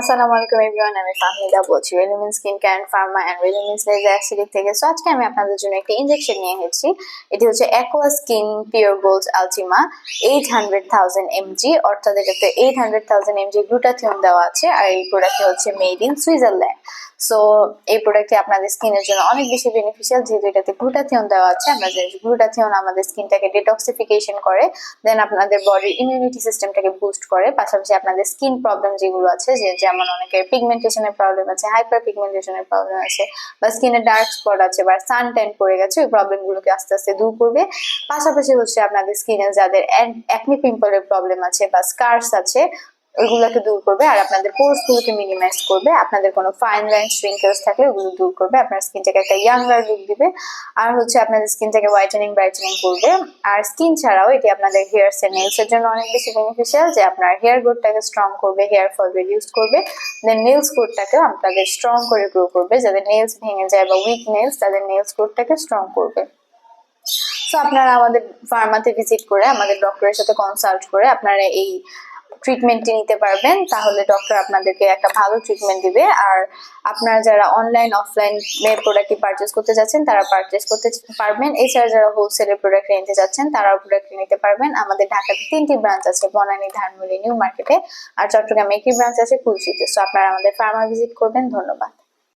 আসসালামু আলাইকুম এভরিওয়ান আমি ফাহমিদা বলছি রেলিমিন স্কিন কেয়ার ফার্মা অ্যান্ড রেলিমিন লেজার অ্যাসিডিক থেকে সো আজকে আমি আপনাদের জন্য একটা ইনজেকশন নিয়ে এসেছি। এটি হচ্ছে Aqua Skin pure gold Ultima eight hundred thousand mg অর্থাৎ এটাতে eight hundred thousand mg glutathione দেওয়া আছে, আর এই প্রোডাক্টটি হচ্ছে মেড ইন সুইজারল্যান্ড সো এই প্রোডাক্টটি আপনাদের স্কিনের জন্য অনেক বেশি বেনিফিশিয়াল যেহেতু এটাতে গ্লুটাথিয়ন দেওয়া আছে। আমরা জানি গ্লুটাথিয়ন আমাদের স্কিনটাকে ডিটক্সিফিকেশন করে দেন আপনাদের বডির ইমিউনিটি সিস্টেমটাকে বুস্ট করে। পাশাপাশি আপনাদের স্কিন প্রবলেম যেগুলো আছে, যে যেমন অনেকের পিগমেন্টেশনের প্রবলেম আছে হাইপার পিগমেন্টেশনের প্রবলেম আছে, বা স্কিনে ডার্ক স্পট আছে, বা সান টেন পড়ে গেছে, ওই প্রবলেমগুলোকে আস্তে আস্তে দূর করবে। পাশাপাশি হচ্ছে আপনাদের স্কিনে যাদের অ্যাকনি পিম্পলের প্রবলেম আছে, বা স্কার্স আছে ওইগুলোকে দূর করবে আর আপনাদের পোর্স গুলোকে মিনিমাইজ করবে। আপনাদের কোনো ফাইন লাইন শ্রিঙ্কেলস থাকলে ওগুলো দূর করবে। আপনার স্কিনটাকে একটা ইয়াঙ্গার লুক দিবে। আর হচ্ছে আপনাদের স্কিনটাকে হোয়াইটেনিং ব্রাইটেনিং করবে। আর স্কিন ছাড়াও এটি আপনাদের হেয়ার এর নেলস এর জন্য অনেক বেশি বেনিফিশিয়াল যে আপনার হেয়ার গ্রোথটাকে স্ট্রং করবে হেয়ার ফল রিডিউস করবে। দেন নেলস গ্রোথটাকেও আপনাদের স্ট্রং করে গ্রো করবে। যাদের নেলস ভেঙে যায় বা উইক নেলস তাদের নেলস গ্রোথটাকে স্ট্রং করবে। সো আপনারা আমাদের ফার্মাতে ভিজিট করে, আমাদের ডক্টরের সাথে কনসাল্ট করে আপনারা এই ট্রিটমেন্টটি নিতে পারবেন, তাহলে ডক্টর আপনাদেরকে একটা ভালো ট্রিটমেন্ট দিবে। আর আপনারা যারা অনলাইন অফলাইন প্রোডাক্টটি পারচেস করতে যাচ্ছেন, তারা পারচেস করতে পারবেন। এছাড়া যারা হোলসেলের প্রোডাক্ট নিতে যাচ্ছেন, তারাও প্রোডাক্ট নিতে পারবেন। আমাদের ঢাকাতে তিনটি ব্রাঞ্চ আছে, বনানী, ধানমন্ডি, নিউ মার্কেটে। আর চট্টগ্রামে একটি ব্রাঞ্চ আছে, কুলসিতে। সো আপনারা আমাদের ফার্মা ভিজিট করবেন। ধন্যবাদ।